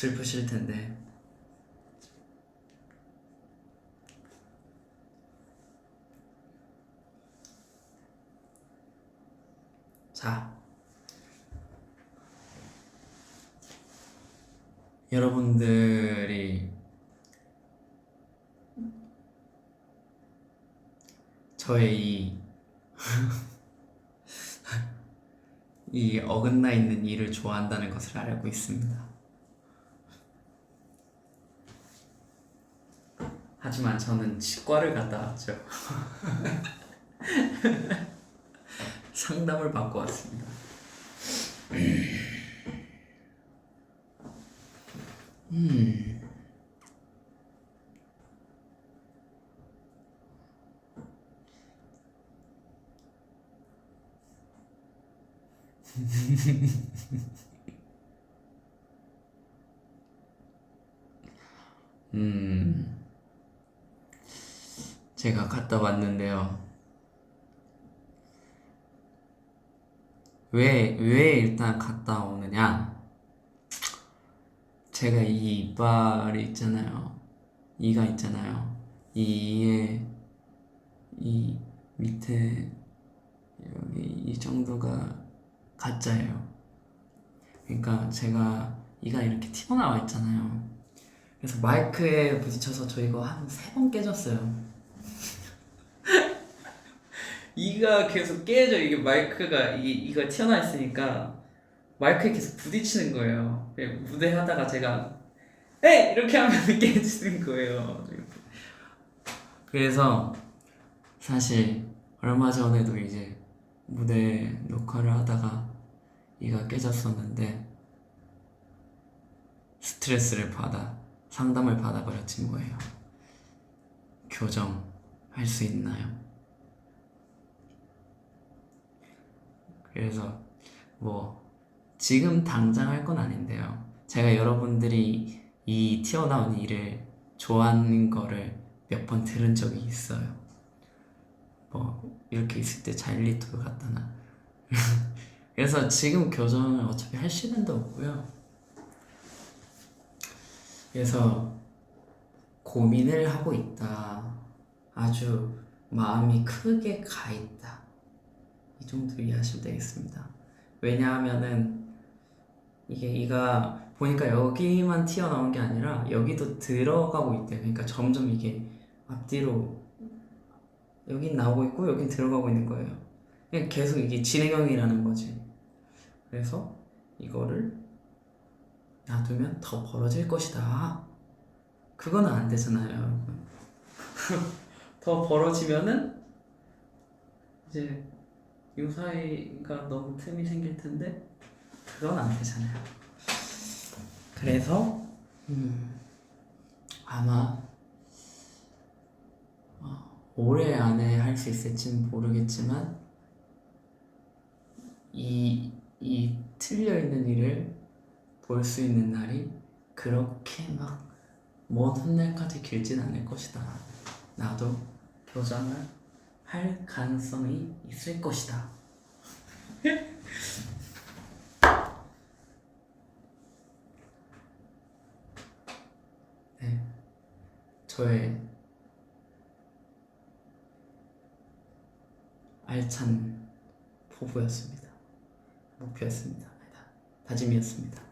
슬프실 텐데 자 여러분들이 저의 이, 이 어긋나 있는 일을 좋아한다는 것을 알고 있습니다. 하지만 저는 치과를 갔다 왔죠. 상담을 받고 왔습니다. 음. 음. 제가 갔다 왔는데요. 왜, 왜 일단 갔다 오느냐? 제가 이 이빨이 있잖아요. 이가 있잖아요. 이 이에, 이 밑에, 여기 이 정도가 가짜예요. 그러니까 제가 이가 이렇게 튀어나와 있잖아요. 그래서 마이크에 부딪혀서 저 이거 한 세 번 깨졌어요. 이가 계속 깨져 이게 마이크가 이 이가 튀어나와 있으니까 마이크에 계속 부딪히는 거예요. 그냥 무대 하다가 제가 에 이렇게 하면 깨지는 거예요. 그래서 사실 얼마 전에도 이제 무대 녹화를 하다가 이가 깨졌었는데 스트레스를 받아 상담을 받아버렸지 뭐예요. 교정할 수 있나요? 그래서 뭐 지금 당장 할 건 아닌데요. 제가 여러분들이 이 튀어나온 일을 좋아하는 거를 몇 번 들은 적이 있어요. 뭐 이렇게 있을 때 자일리토를 갖다 놔. 그래서 지금 교정을 어차피 할 시간도 없고요. 그래서 고민을 하고 있다. 아주 마음이 크게 가 있다. 이 정도 이해하시면 되겠습니다. 왜냐하면은 이게 이가 보니까 여기만 튀어나온 게 아니라 여기도 들어가고 있대요. 그러니까 점점 이게 앞뒤로 여긴 나오고 있고 여긴 들어가고 있는 거예요. 그냥 계속 이게 진행형이라는 거지. 그래서 이거를 놔두면 더 벌어질 것이다. 그거는 안 되잖아요, 여러분. 더 벌어지면은 이제 이 사이가 너무 틈이 생길 텐데 그건 안 되잖아요. 그래서 음, 아마 어, 올해 안에 할 수 있을지는 모르겠지만 이, 이 틀려 있는 일을 볼 수 있는 날이 그렇게 막 먼 훗날까지 길진 않을 것이다. 나도 교정을 할 가능성이 있을 것이다. 네, 저의 알찬 포부였습니다. 목표였습니다. 다짐이었습니다.